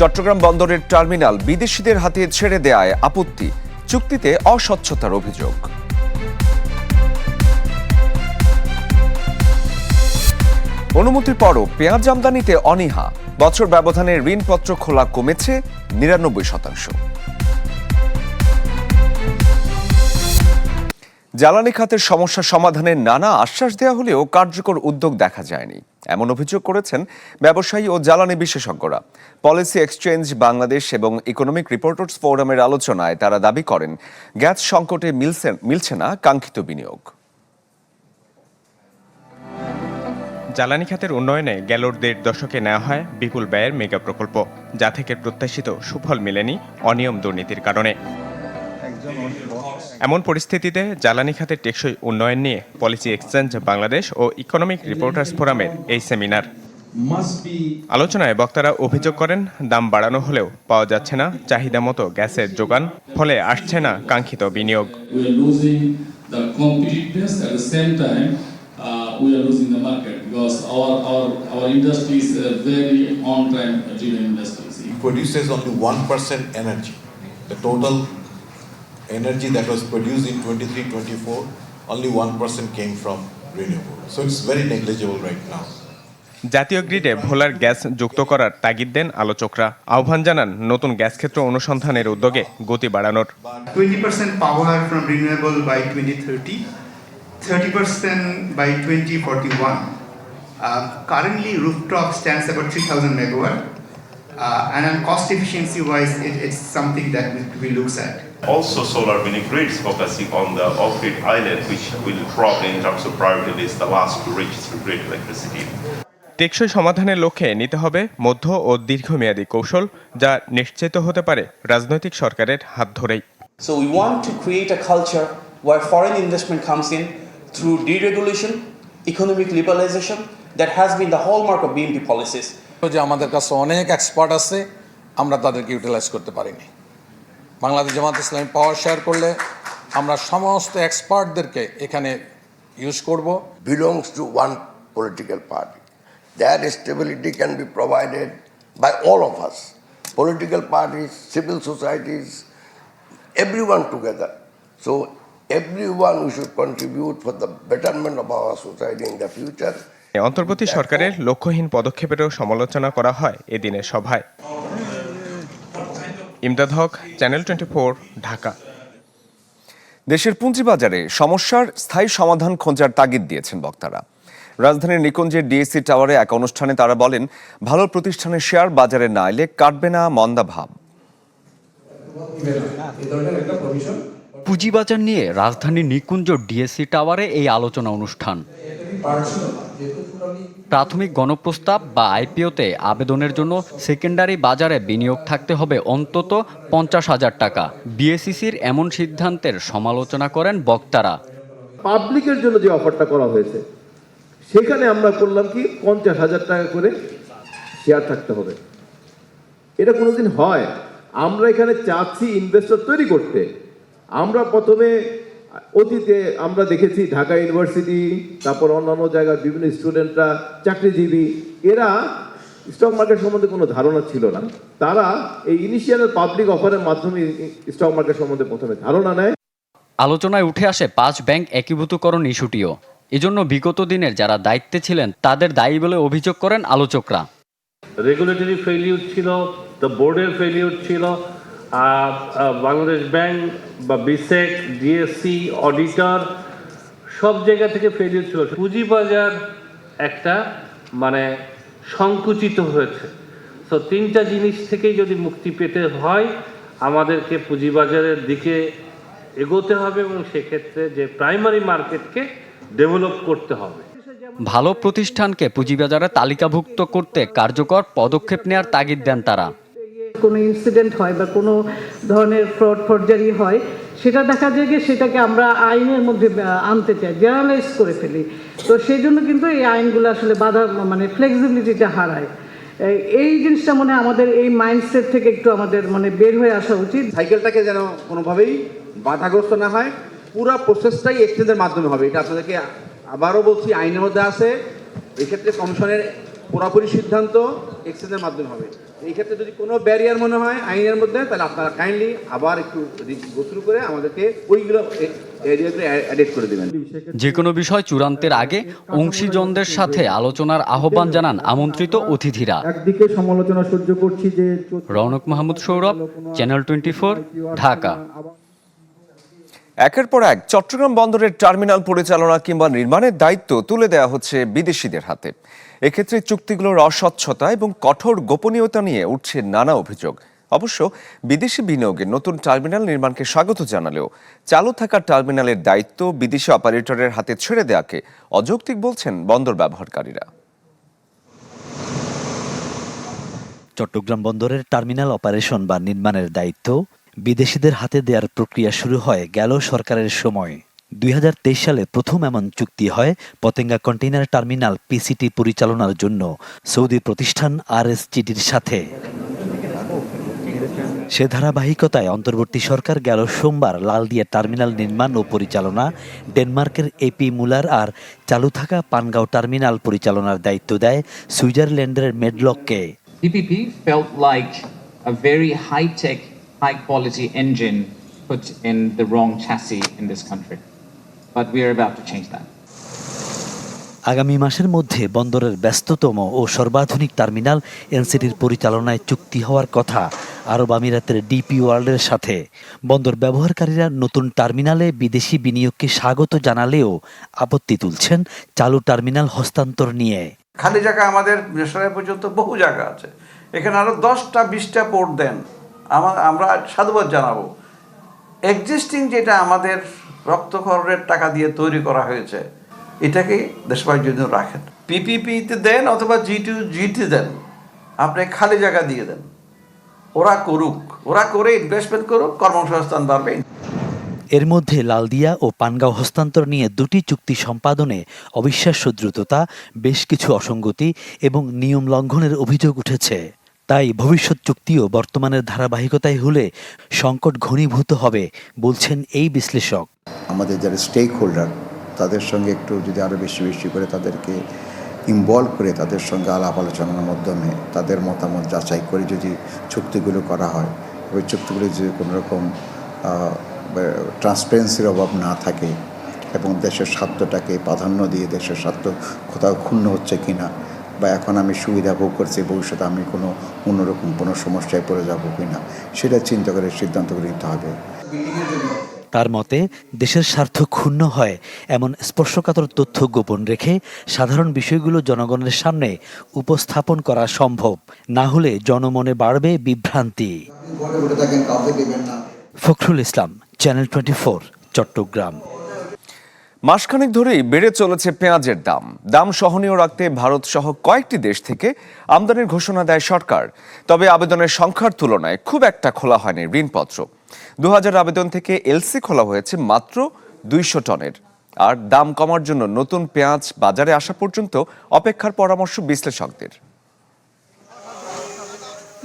চট্টগ্রাম বন্দরের টার্মিনাল বিদেশিদের হাতে ছেড়ে দেয় আপত্তি, চুক্তিতে অস্বচ্ছতার অভিযোগ। অনুমতির পরও পেঁয়াজ আমদানিতে অনীহা, বছর ব্যবধানে ঋণপত্র খোলা কমেছে নিরানব্বই শতাংশ। জ্বালানি খাতের সমস্যা সমাধানের নানা আশ্বাস দেওয়া হলেও কার্যকর উদ্যোগ দেখা যায়নি। এমন অভিযোগ করেছেন ব্যবসায়ী ও জ্বালানি বিশেষজ্ঞরা। পলিসি এক্সচেঞ্জ বাংলাদেশ এবং ইকোনমিক রিপোর্টার্স ফোরামের আলোচনায় তারা দাবি করেন গ্যাস সংকটে মিলছে মিলছে না কাঙ্ক্ষিত বিনিয়োগ। জ্বালানি খাতের উন্নয়নে গেলোর দেড় দশকে নেওয়া হয় বিপুল ব্যয়ের মেগা প্রকল্প যা থেকে প্রত্যাশিত সুফল মেলেনি অনিয়ম দুর্নীতির কারণে। এমন পরিস্থিতিতে জ্বালানি খাতের টেকসই উন্নয়ন নিয়ে পলিসি এক্সচেঞ্জ বাংলাদেশ ও ইকোনমিক রিপোর্টার্স ফোরামের এই সেমিনার। আলোচনায় বক্তারা অভিযোগ করেন দাম বাড়ানো হলেও পাওয়া যাচ্ছে না চাহিদা মতো গ্যাসের যোগান ফলে আসছে না কাঙ্ক্ষিত বিনিয়োগ। The total energy that was produced in 23 24, only 1% came from renewable. So it's very negligible right now. জাতীয় গ্রিডে ভোলার গ্যাস যুক্ত করার তাগিদ দেন আলোচকরা আহ্বান জানান নতুন গ্যাস ক্ষেত্র অনুসন্ধানের উদ্যোগে গতি বাড়ানোর 20% power from renewable by 2030, 30% by 2041. Uh, currently, rooftop stands about 3,000 megawatt, uh, and on cost efficiency wise, it, it's something that we, we looks at. Also, solar mini grids focusing on the off-grid island, which will probably, in terms of priority list, the last to reach through grid electricity. টেকসই সমাধানের লক্ষ্যে নিতে হবে মধ্য ও দীর্ঘমেয়াদী কৌশল যা নিশ্চিত হতে পারে রাজনৈতিক সরকারের হাত ধরেই So we want to create a culture where foreign investment comes in through deregulation, economic liberalization that has been the hallmark of BNP policies. যে আমাদের কাছে অনেক এক্সপার্ট আছে, আমরা তাদেরকে ইউটিলাইজ করতে পারিনি। বাংলাদেশ জামাত ইসলামী পাওয়ার শেয়ার করলে আমরা সমস্ত এক্সপার্টদেরকে এখানে ইউজ করব। Belongs to one political party there stability can be provided by all of us political parties civil societies every one together so every one we should contribute for the betterment of our society in the future অন্তর্বর্তী সরকারের লক্ষ্যহীন পদক্ষেপেরও সমালোচনা করা হয় এদিনের সভায়। Imdad Haque channel twenty Dhaka. দেশের পুঁজিবাজারে সমস্যার স্থায়ী সমাধান খোঁজার তাগিদ দিয়েছেন বক্তারা। রাজধানীর নিকুঞ্জের ডিএসসি টাওয়ারে এক অনুষ্ঠানে তারা বলেন ভালো প্রতিষ্ঠানের শেয়ার বাজারে না এলে কাটবে না মন্দা ভাব। পুঁজিবাজার নিয়ে রাজধানীর নিকুঞ্জ ডিএসসি টাওয়ারে এই আলোচনা অনুষ্ঠান। প্রাথমিক গণপ্রস্তাব বা আইপিওতে আবেদনের জন্য সেকেন্ডারি বাজারে বিনিয়োগ থাকতে হবে অন্তত পঞ্চাশ হাজার টাকা। বিএসিসির এমন সিদ্ধান্তের সমালোচনা করেন বক্তারা। পাবলিকের জন্য যে অফারটা করা হয়েছে, সেখানে আমরা করলাম কি, পঞ্চাশ হাজার টাকা করে শেয়ার থাকতে হবে। এটা কোনোদিন হয়। আমরা এখানে চাচ্ছি ইনভেস্টর তৈরি করতে। আমরা প্রথমে অতীতে আমরা দেখেছি ঢাকা ইউনিভার্সিটি তারপর অন্যান্য জায়গার বিভিন্ন স্টুডেন্টরা চাকরিজীবী এরা স্টক মার্কেট সম্বন্ধে কোনো ধারণা ছিল না। তারা এই ইনিশিয়াল পাবলিক অফারের মাধ্যমে স্টক মার্কেট সম্বন্ধে প্রথমে ধারণা নেয়। আলোচনায় উঠে আসে পাঁচ ব্যাংক একীভূতকরণ ইস্যুটিও। এজন্য বিগত দিনের যারা দায়িত্বে ছিলেন তাদের দায়ী বলে অভিযোগ করেন আলোচকরা। রেগুলেটরি ফেলিউর ছিল দ্য বোর্ডের ফেলিউর ছিল বাংলাদেশ ব্যাংক বা বিসেক, ডিএসসি, অডিটর, সব জায়গা থেকে ফেলিউর ছিল। পুঁজিবাজার একটা মানে সংকুচিত হয়েছে। তো তিনটা জিনিস থেকেই যদি মুক্তি পেতে হয়, আমাদেরকে পুঁজিবাজারের দিকে এগোতে হবে এবং সেক্ষেত্রে যে প্রাইমারি মার্কেটকে ডেভেলপ করতে হবে। ভালো প্রতিষ্ঠানকে পুঁজিবাজারে তালিকাভুক্ত করতে কার্যকর পদক্ষেপ নেওয়ার তাগিদ দেন তারা। কোনো ইনসিডেন্ট হয় বা কোনো ধরনের ফ্রড ফর্জারি হয়, সেটা দেখা যায় যে সেটাকে আমরা আইনের মধ্যে আনতে চাই জেনারেলাইজ করে ফেলি। তো সেই জন্য কিন্তু এই আইনগুলো আসলে বাধা মানে ফ্লেক্সিবিলিটিটা হারায়। এই- জিনিসটা মনে আমাদের এই মাইন্ডসেট থেকে একটু আমাদের মানে বের হয়ে আসা উচিত। সাইকেলটাকে যেন কোনোভাবেই বাধাগ্রস্ত না হয়, পুরো প্রসেসটাই এক্সচেঞ্জের মাধ্যমে হবে। এটা আপনাদেরকে আবারও বলছি, আইনের মধ্যে আছে। এক্ষেত্রে কমিশনের পুরোপুরি সিদ্ধান্ত এক্সচেঞ্জের মাধ্যমে হবে। এই ক্ষেত্রে যদি কোনো ব্যারিয়ার মনে হয় আইনের মধ্যে তাহলে আপনারা কাইন্ডলি আবার একটু গোসল করে আমাদেরকে ওইগুলো করে দেবেন। যে কোনো বিষয় চূড়ান্তের আগে অংশীজনদের সাথে আলোচনার আহ্বান জানান আমন্ত্রিত অতিথিরা। একদিকে সমালোচনা সহ্য করছি যে রৌনক মাহমুদ সৌরভ চ্যানেল টোয়েন্টি ঢাকা। একের পর এক চট্টগ্রাম বন্দরের টার্মিনাল পরিচালনা কিংবা নির্মাণের দায়িত্ব তুলে দেওয়া হচ্ছে বিদেশিদের হাতে। এক্ষেত্রে চুক্তিগুলোর অস্বচ্ছতা এবং কঠোর গোপনীয়তা নিয়ে উঠছে নানা অভিযোগ। অবশ্য বিদেশি বিনিয়োগে নতুন টার্মিনাল নির্মাণকে স্বাগত জানালেও চালু থাকা টার্মিনালের দায়িত্ব বিদেশি অপারেটরের হাতে ছেড়ে দেওয়াকে অযৌক্তিক বলছেন বন্দর ব্যবহারকারীরা। চট্টগ্রাম বন্দরের টার্মিনাল অপারেশন বা নির্মাণের দায়িত্ব বিদেশিদের হাতে দেওয়ার প্রক্রিয়া শুরু হয় গেল সরকারের সময়। দুই হাজার তেইশ সালে প্রথম এমন চুক্তি হয় পতেঙ্গা কন্টেইনার টার্মিনাল পিসিটি পরিচালনার জন্য, সৌদি প্রতিষ্ঠান আরএসটিডির সাথে। সে ধারাবাহিকতায় অন্তর্বর্তী সরকার গেল সোমবার লালদিয়া টার্মিনাল নির্মাণ ও পরিচালনা, ডেনমার্কের এপি মুলার আর চালু থাকা পানগাঁও টার্মিনাল পরিচালনার দায়িত্ব দেয় সুইজারল্যান্ডের মেডলককে। High quality engine put in the wrong chassis in this country. But we are about to change that. আগামী মাসের মধ্যে বন্দরের ব্যস্ততম ও সর্বাধুনিক টার্মিনাল এনসিটির পরিচালনায় চুক্তি হওয়ার কথা আরব আমিরাতের ডিপি ওয়ার্ল্ডের সাথে বন্দর ব্যবহারকারীরা নতুন টার্মিনালে বিদেশি বিনিয়োগকে স্বাগত জানালেও আপত্তি তুলছেন চালু টার্মিনাল হস্তান্তর নিয়ে খালি জায়গা আমাদের পর্যন্ত বহু জায়গা আছে এখানে আরও দশটা বিশটা পোর্ট দেন আমার, আমরা সাধুবাদ জানাব। এক্সিস্টিং যেটা আমাদের রক্তখরের টাকা দিয়ে তৈরি করা হয়েছে, এটাকে দেশবাসীর জন্য রাখেন। পিপিপিতে দেন অথবা জি টু জিটি দেন। আপনি খালি জায়গা দিয়ে দেন। ওরা করুক, ওরা করে ইনভেস্টমেন্ট করুক, কর্মসংস্থান বাড়বে। এর মধ্যে লালদিয়া ও পানগাঁও হস্তান্তর নিয়ে দুটি চুক্তি সম্পাদনে অবিশ্বাস্য দ্রুততা, বেশ কিছু অসঙ্গতি এবং নিয়ম লঙ্ঘনের অভিযোগ উঠেছে। তাই ভবিষ্যৎ চুক্তিও বর্তমানের ধারাবাহিকতায় হলে সংকট ঘনীভূত হবে, বলছেন এই বিশ্লেষক। আমাদের যারা স্টেক হোল্ডার তাদের সঙ্গে একটু যদি আরও বেশি বেশি করে তাদেরকে ইনভলভ করে তাদের সঙ্গে আলাপ আলোচনার মাধ্যমে তাদের মতামত যাচাই করে যদি চুক্তিগুলো করা হয়, ওই চুক্তিগুলো যদি কোনো রকম ট্রান্সপারেন্সির অভাব না থাকে এবং দেশের স্বার্থটাকে প্রাধান্য দিয়ে দেশের স্বার্থ কোথাও ক্ষুণ্ণ হচ্ছে কি না বা এখন আমি সুবিধা ভোগ করছি, ভবিষ্যতে আমি কোনো অন্যরকম কোনো সমস্যায় পড়ে যাব কি না সেটা চিন্তা করে সিদ্ধান্তগুলো নিতে হবে। তার মতে, দেশের স্বার্থ ক্ষুণ্ণ হয়, এমন স্পর্শকাতর তথ্য গোপন রেখে সাধারণ বিষয়গুলো জনগণের সামনে উপস্থাপন করা সম্ভব, না হলে জনমনে বাড়বে বিভ্রান্তি। Fakhrul Islam, channel twenty four, Chattogram. মাসখানেক ধরেই বেড়ে চলেছে পেঁয়াজের দাম। দাম সহনীয় রাখতে ভারত সহ কয়েকটি দেশ থেকে আমদানির ঘোষণা দেয় সরকার। তবে আবেদনের সংখ্যার তুলনায় খুব একটা খোলা হয়নি ঋণপত্র। দু হাজার আবেদন থেকে এলসি খোলা হয়েছে মাত্র দুইশো টনের। আর দাম কমার জন্য নতুন পেঁয়াজ বাজারে আসা পর্যন্ত অপেক্ষার পরামর্শ বিশ্লেষকদের।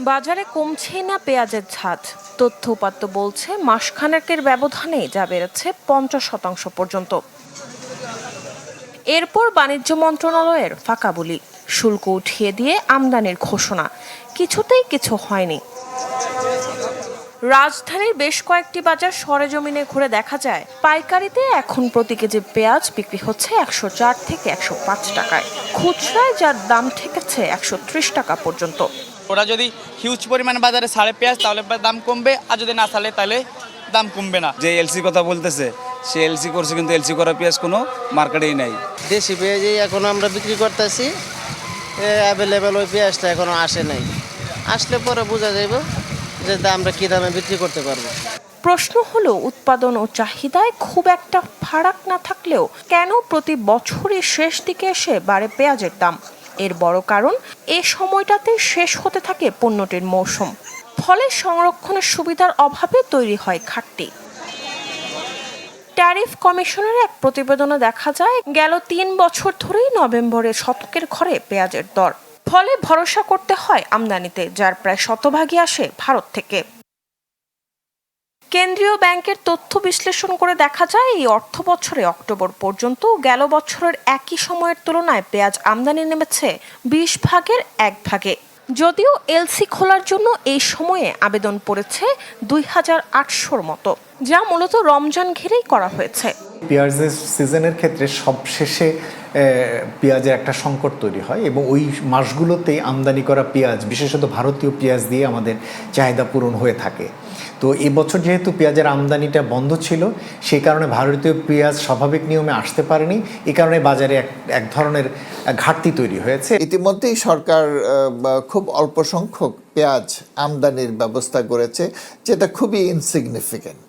বাজারে কমছে না পেঁয়াজের ঝাঁজ তথ্য উপাত্ত বলছে, মাসখানেকের ব্যবধানে যা বেড়েছে পঞ্চাশ শতাংশ পর্যন্ত। এরপর বাণিজ্য মন্ত্রণালয়ের ফাঁকা বলি। শুল্ক উঠিয়ে দিয়ে আমদানির ঘোষণা। কিছুতেই কিছু হয়নি। রাজধানীর বেশ কয়েকটি বাজার সরেজমিনে ঘুরে দেখা যায় পাইকারিতে এখন প্রতি কেজি পেঁয়াজ বিক্রি হচ্ছে একশো চার থেকে একশো পাঁচ টাকায়। খুচরায় যার দাম ঠেকেছে একশো ত্রিশ টাকা পর্যন্ত। ওরা যদি হিউজ পরিমাণে বাজারে ছাড়ে পেঁয়াজ তাহলে দাম কমবে আর যদি না ছাড়ে তাহলে দাম কমবে না। যে এলসি কথা বলতেছে সে এলসি করছে কিন্তু এলসি করা পেঁয়াজ কোনো মার্কেটেই নাই। দেশি পেঁয়াজই এখন আমরা বিক্রি করতেছি। অ্যাভেলেবেল ওই পেঁয়াজটা এখনও আসে নাই। আসলে পরে বোঝা যাইব যে আমরা কী দামে বিক্রি করতে পারব। প্রশ্ন হলো উৎপাদন ও চাহিদায় খুব একটা ফারাক না থাকলেও কেন প্রতি বছরই শেষ দিকে এসে বাড়ে পেঁয়াজের দাম? এর বড় কারণ এ সময়টাতে শেষ হতে থাকে পণ্যটির মৌসুম। ফলে সংরক্ষণের সুবিধার অভাবে তৈরি হয় ঘাটতি ট্যারিফ কমিশনের এক প্রতিবেদনে দেখা যায়, গেল তিন বছর ধরেই নভেম্বরে শতকের ঘরে পেঁয়াজের দর। ফলে ভরসা করতে হয় আমদানিতে, যার প্রায় শতভাগই আসে ভারত থেকে। কেন্দ্রীয় ব্যাংকের তথ্য বিশ্লেষণ করে দেখা যায়, এই অর্থ বছরে অক্টোবর পর্যন্ত গেল বছরের একই সময়ের তুলনায় পেঁয়াজ আমদানি নেমেছে বিশ ভাগের এক ভাগে। যদিও এলসি খোলার জন্য এই সময়ে আবেদন পড়েছে দুই হাজার আটশোর মতো। যা মূলত রমজান ঘিরেই করা হয়েছে। পেঁয়াজের সিজনের ক্ষেত্রে সবশেষে পেঁয়াজের একটা সংকট তৈরি হয় এবং ওই মাসগুলোতেই আমদানি করা পেঁয়াজ বিশেষত ভারতীয় পেঁয়াজ দিয়ে আমাদের চাহিদা পূরণ হয়ে থাকে। তো এবছর যেহেতু পেঁয়াজের আমদানিটা বন্ধ ছিল সেই কারণে ভারতীয় পেঁয়াজ স্বাভাবিক নিয়মে আসতে পারেনি। এই কারণে বাজারে এক এক ধরনের ঘাটতি তৈরি হয়েছে। ইতিমধ্যেই সরকার খুব অল্প সংখ্যক পেঁয়াজ আমদানির ব্যবস্থা করেছে, যেটা খুবই ইনসিগনিফিক্যান্ট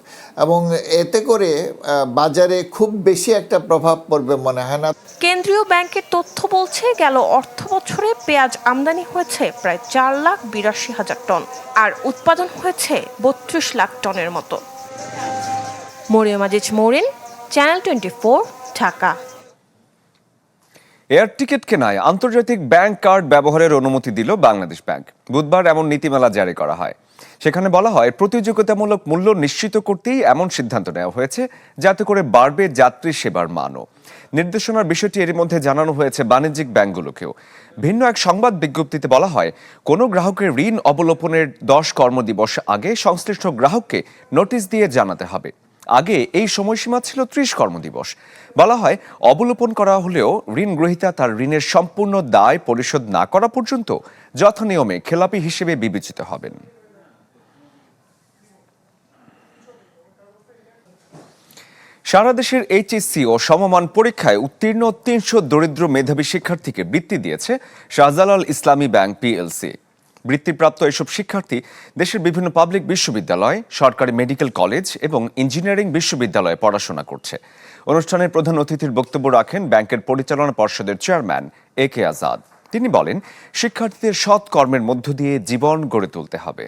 এবং এতে করে বাজারে খুব বেশি একটা প্রভাব পড়বে মনে হয় না। কেন্দ্রীয় ব্যাংকের তথ্য বলছে, গেল অর্থ বছরে পেঁয়াজ আমদানি হয়েছে প্রায় চার লাখ বিরাশি হাজার টন, আর উৎপাদন হয়েছে বত্রিশ লাখ টনের মতো। Mariyam Aziz, Maurin, channel twenty Dhaka. Air ticket কেনায় আন্তর্জাতিক ব্যাংক কার্ড ব্যবহারের অনুমতি দিল বাংলাদেশ ব্যাংক। বুধবার এমন নীতিমালা জারি করা হয়। সেখানে বলা হয়, প্রতিযোগিতামূলক মূল্য নিশ্চিত করতেই এমন সিদ্ধান্ত নেওয়া হয়েছে, যাতে করে বাড়বে যাত্রী সেবার মানও। নির্দেশনার বিষয়টি এর মধ্যে জানানো হয়েছে বাণিজ্যিক ব্যাংকগুলোকেও। ভিন্ন এক সংবাদ বিজ্ঞপ্তিতে বলা হয়, কোনো গ্রাহকের ঋণ অবলোপনের দশ কর্মদিবস আগে সংশ্লিষ্ট গ্রাহককে নোটিশ দিয়ে জানাতে হবে। আগে এই সময়সীমা ছিল ত্রিশ কর্মদিবস। বলা হয়, অবলোপন করা হলেও ঋণ গ্রহীতা তার ঋণের সম্পূর্ণ দায় পরিশোধ না করা পর্যন্ত যথানিয়মে খেলাপি হিসেবে বিবেচিত হবেন। সারা দেশের এইচএসসি ও সমমান পরীক্ষায় উত্তীর্ণ তিনশো দরিদ্র মেধাবী শিক্ষার্থীকে বৃত্তি দিয়েছে শাহজালাল ইসলামী ব্যাংক পিএলসি। বৃত্তিপ্রাপ্ত এসব শিক্ষার্থী দেশের বিভিন্ন পাবলিক বিশ্ববিদ্যালয়, সরকারি মেডিকেল কলেজ এবং ইঞ্জিনিয়ারিং বিশ্ববিদ্যালয়ে পড়াশোনা করছে। অনুষ্ঠানের প্রধান অতিথির বক্তব্য রাখেন ব্যাংকের পরিচালনা পর্ষদের চেয়ারম্যান এ কে আজাদ তিনি বলেন, শিক্ষার্থীদের সৎ কর্মের মধ্য দিয়ে জীবন গড়ে তুলতে হবে।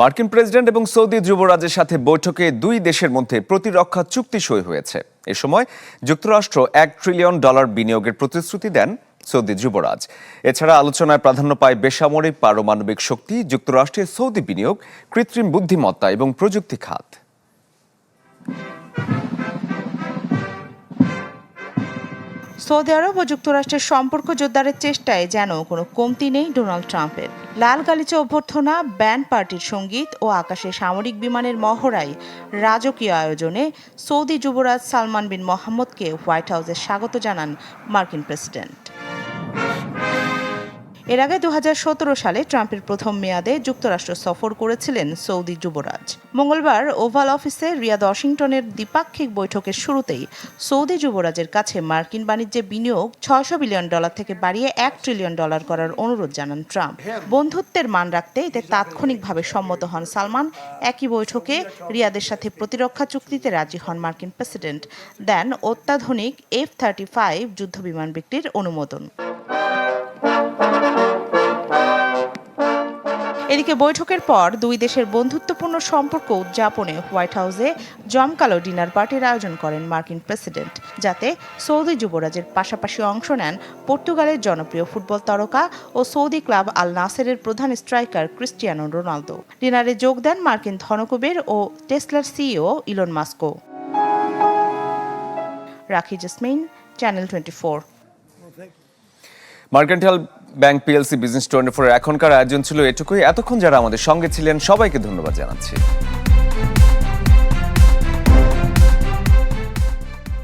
মার্কিন প্রেসিডেন্ট এবং সৌদি যুবরাজের সাথে বৈঠকে দুই দেশের মধ্যে প্রতিরক্ষা চুক্তি সই হয়েছে। এ সময় যুক্তরাষ্ট্র এক ট্রিলিয়ন ডলার বিনিয়োগের প্রতিশ্রুতি দেন সৌদি যুবরাজ। এছাড়া আলোচনায় প্রাধান্য পায় বেসামরিক পারমাণবিক শক্তি, যুক্তরাষ্ট্রের সৌদি বিনিয়োগ, কৃত্রিম বুদ্ধিমত্তা এবং প্রযুক্তি খাত। সৌদি আরব ও যুক্তরাষ্ট্রের সম্পর্ক জোরদারের চেষ্টায় যেন কোনো কমতি নেই ডোনাল্ড ট্রাম্পের। লাল গালিচা অভ্যর্থনা ব্যান্ড পার্টির সংগীত ও আকাশে সামরিক বিমানের মহড়ায় রাজকীয় আয়োজনে সৌদি যুবরাজ সালমান বিন মোহাম্মদকে হোয়াইট হাউসে স্বাগত জানান মার্কিন প্রেসিডেন্ট। এর আগে দু হাজার সতেরো সালে ট্রাম্পের প্রথম মেয়াদে যুক্তরাষ্ট্র সফর করেছিলেন সৌদি যুবরাজ। মঙ্গলবার ওভাল অফিসে রিয়াদ ওয়াশিংটনের দ্বিপাক্ষিক বৈঠকের শুরুতেই সৌদি যুবরাজের কাছে মার্কিন বাণিজ্যে বিনিয়োগ ছয়শো বিলিয়ন ডলার থেকে বাড়িয়ে এক ট্রিলিয়ন ডলার করার অনুরোধ জানান ট্রাম্প। বন্ধুত্বের মান রাখতে এতে তাৎক্ষণিকভাবে সম্মত হন সালমান। একই বৈঠকে রিয়াদের সাথে প্রতিরক্ষা চুক্তিতে রাজি হন মার্কিন প্রেসিডেন্ট। দেন অত্যাধুনিক এফ থার্টি ফাইভ যুদ্ধবিমান বিক্রির অনুমোদন। এদিকে বৈঠকের পর দুই দেশের বন্ধুত্বপূর্ণ সম্পর্ক উদযাপনে হোয়াইট হাউসে জমকালো ডিনার পার্টির আয়োজন করেন মার্কিন প্রেসিডেন্ট, যাতে সৌদি যুবরাজের পাশাপাশি অংশ নেন পর্তুগালের জনপ্রিয় ফুটবল তারকা ও সৌদি ক্লাব আল নাসেরের প্রধান স্ট্রাইকার ক্রিস্টিয়ানো রোনালদো। ডিনারে যোগ দেন মার্কিন ধনকুবের ও টেসলার CEO Elon Moscow. Rakhi Jesmin, channel twenty mercantile bank PLC business twenty four এখনকার আয়োজন ছিল এটুকুই। এতক্ষণ যারা আমাদের সঙ্গে ছিলেন, সবাইকে ধন্যবাদ জানাচ্ছি।